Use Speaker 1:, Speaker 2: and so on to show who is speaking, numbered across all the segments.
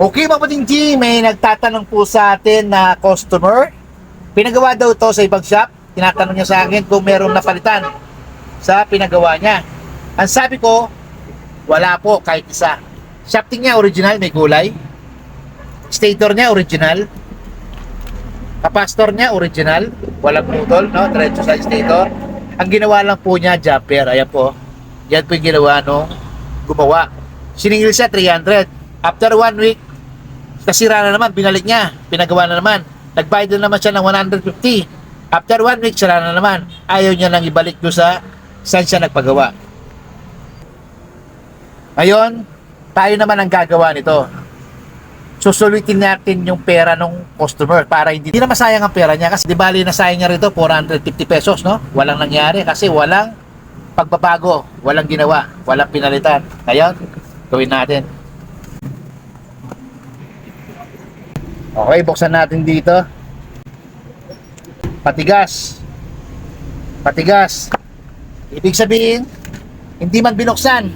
Speaker 1: Okay mga patingji, may nagtatanong po sa atin na customer. Pinagawa daw to sa ibang shop. Tinatanong niya sa akin kung meron napalitan sa pinagawa niya. Ang sabi ko, wala po kahit isa. Shafting niya original, may kulay. Stator niya original. Capacitor niya original, walang putol, no? Diretso sa stator. Ang ginawa lang po niya, jumper. Ayan po. Yan po yung ginawa nung gumawa. Siningil siya 300. After one week, nasira na naman, binalik niya, pinagawa na naman. Nagbayad na naman siya ng 150. After one week, sira na naman. Ayaw niya nang ibalik doon sa saan siya nagpagawa. Ngayon, tayo naman ang gagawa nito. Susulitin natin yung pera ng customer para hindi, hindi na masayang ang pera niya kasi di bali na sayang niya rito 450 pesos no walang nangyari kasi walang pagbabago walang ginawa walang pinalitan ngayon gawin natin okay buksan natin dito. Patigas. Patigas. Ibig sabihin hindi man binuksan.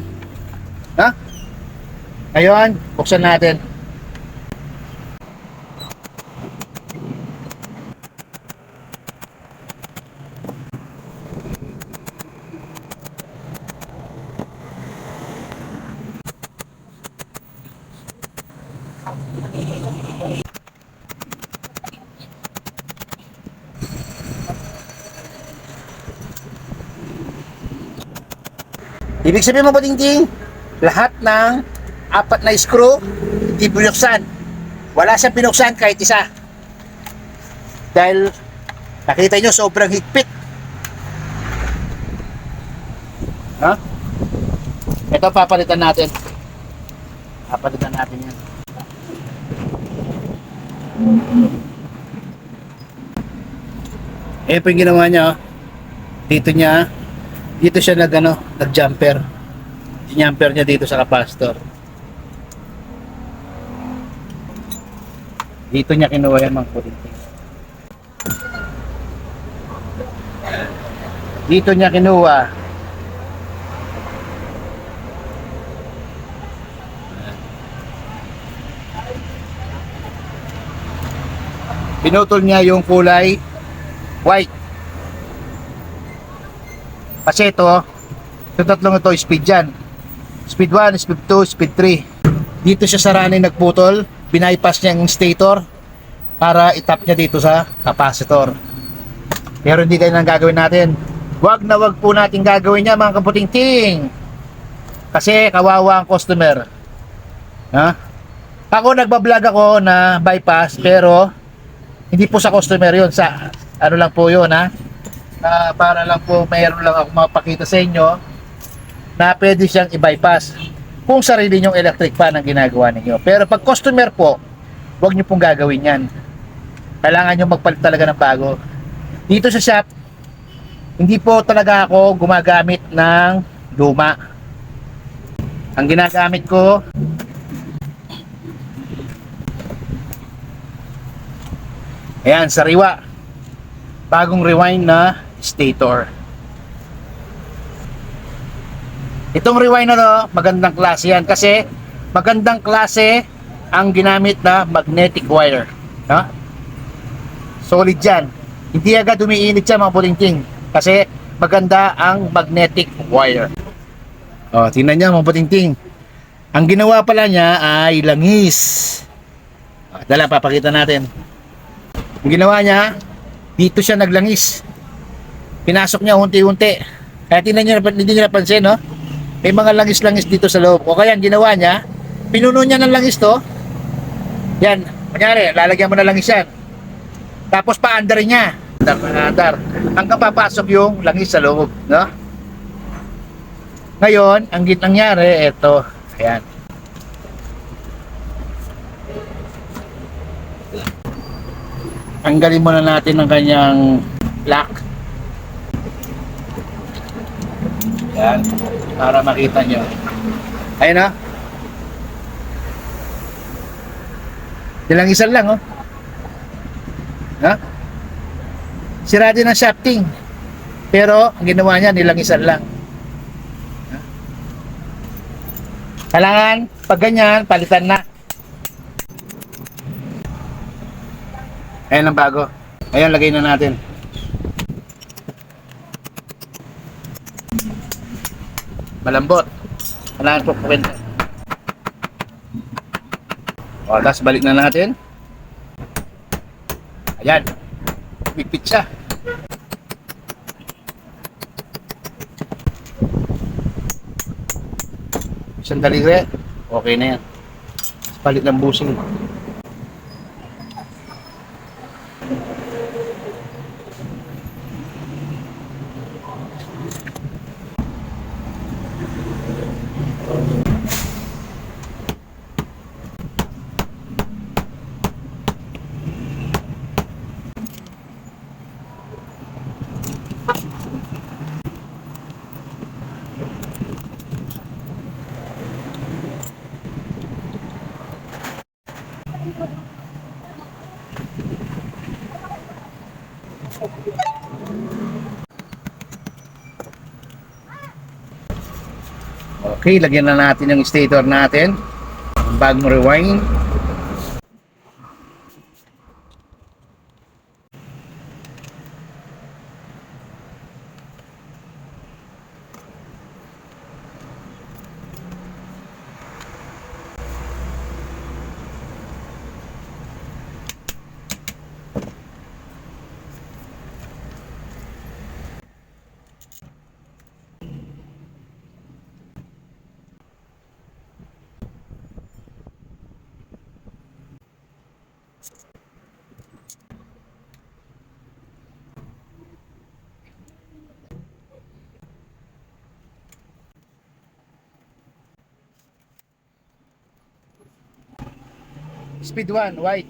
Speaker 1: Ha? Ngayon buksan natin Ibig sabihin mo ba, Dingding, lahat ng apat na screw, hindi binuksan. Wala siyang binuksan kahit isa. Dahil, nakita nyo, sobrang higpit. Ha? Ito, papalitan natin. Papalitan natin yan. Eh, po yung ginawa niya, oh. Dito niya, dito siya nag ano, nag-jumper. Jumper niya dito sa capacitor. Dito niya kinuha yan mga kurinti. Dito niya kinuha. Pinutol niya yung kulay white. Kasi ito, yung tatlong ito, speed yan. Speed 1, speed 2, speed 3. Dito siya sa running nagputol, binaypass niya yung stator para itap niya dito sa capacitor. Pero hindi ganyan ang gagawin natin. Wag na wag po natin gagawin niya mga kaputing ting. Kasi kawawa ang customer. Ha? Ako nagbablog ako na bypass pero hindi po sa customer yun sa ano lang po yun ha na para lang po mayroon lang ako mapakita sa inyo na pwede siyang i-bypass kung sarili nyong electric fan ang ginagawa ninyo. Pero pag customer po, huwag nyo pong gagawin yan. Kailangan nyo magpalit talaga ng bago. Dito sa shop, hindi po talaga ako gumagamit ng luma. Ang ginagamit ko, ayan, sariwa. Bagong rewind na stator. Itong rewind na to, magandang klase yan kasi magandang klase ang ginamit na magnetic wire. No? Solid yan. Hindi agad umiinit siya mga putingting kasi maganda ang magnetic wire. O, tingnan niya mga putingting. Ang ginawa pala niya ay langis. Dala, papakita natin. Ang ginawa niya, dito siya naglangis. Pinasok niya unti-unti. Kaya tingnan niyo, hindi niyo napansin, no? May mga langis-langis dito sa loob. O kaya ginawa niya, pinuno niya ng langis to. Yan, kunyari, lalagyan mo na langis yan. Tapos paandar niya. Andar, paandar. Hanggang papasok yung langis sa loob, no? Ngayon, ang git nangyari, eto. Ayan. Tanggalin muna natin ang kanyang lock. Yan. Para makita nyo. Ayan na. Oh. Dalang isa lang, oh. Ha? Sira din ang shafting. Pero, ang ginawa niya, nilang isa lang. Ha? Kailangan, pag ganyan, palitan na. Ayan ang bago. Ayan, lagay na natin. Malambot. Kailangan kwenta. O, tapos balik na natin. Ayan. Pipit siya. Isang daliri. Okay na yan. Palit ng busing. Okay, lagyan na natin yung stator natin. Bagong rewind. Speed 1, white.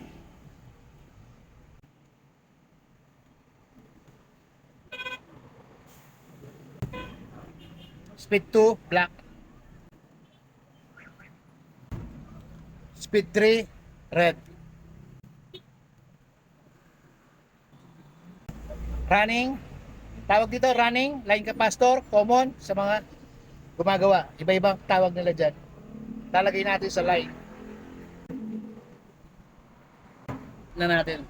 Speaker 1: Speed 2, black. Speed 3, red. Running. Tawag dito, running, line capacitor, common sa mga gumagawa. Iba-ibang tawag nila dyan. Lalagay natin sa line. Na natin.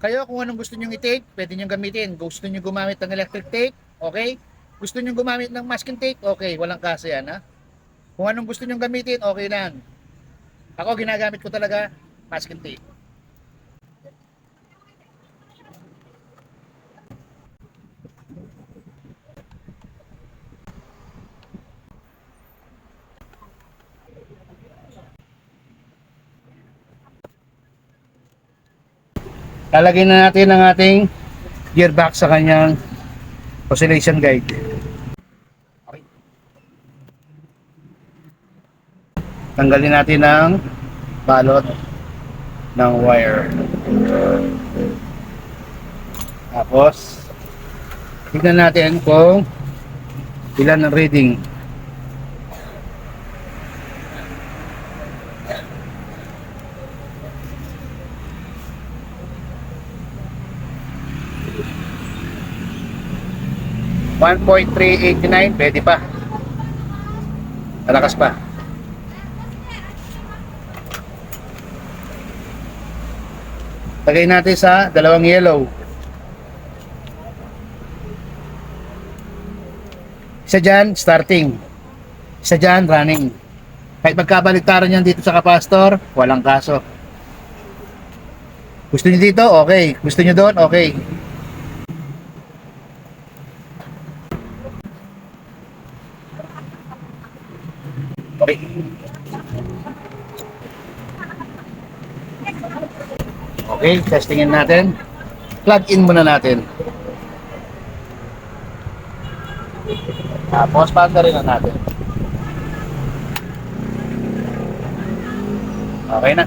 Speaker 1: Kayo kung anong gusto nyong i-take, pwede nyong gamitin. Gusto nyong gumamit ng electric tape, okay? Gusto nyong gumamit ng masking tape, okay, walang kaso yan, ha? Kung anong gusto nyong gamitin, okay lang. Ako, ginagamit ko talaga masking tape. Lalagay na natin ang ating gearbox sa kanyang oscillation guide. Okay. Tanggalin natin ang balot ng wire. Tapos, tignan natin kung ilan ang reading. One point three eighty nine, pwede pa. Malakas pa. Lagay natin sa dalawang yellow. Isa dyan, starting. Isa dyan, running. Kahit magkabaliktaran yan dito sa kapastor, walang kaso. Gusto niyo dito? Okay. Gusto niyo doon? Okay. Okay, testingin natin. Plug in muna natin. Tapos, paanda rin na natin. Okay na.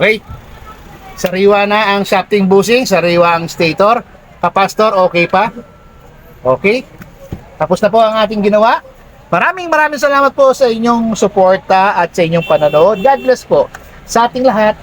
Speaker 1: Okay. Sariwa na ang shafting bushing, sariwa ang stator. Kapastor, okay pa? Okay? Tapos na po ang ating ginawa. Maraming maraming salamat po sa inyong suporta at sa inyong panonood. God bless po sa ating lahat.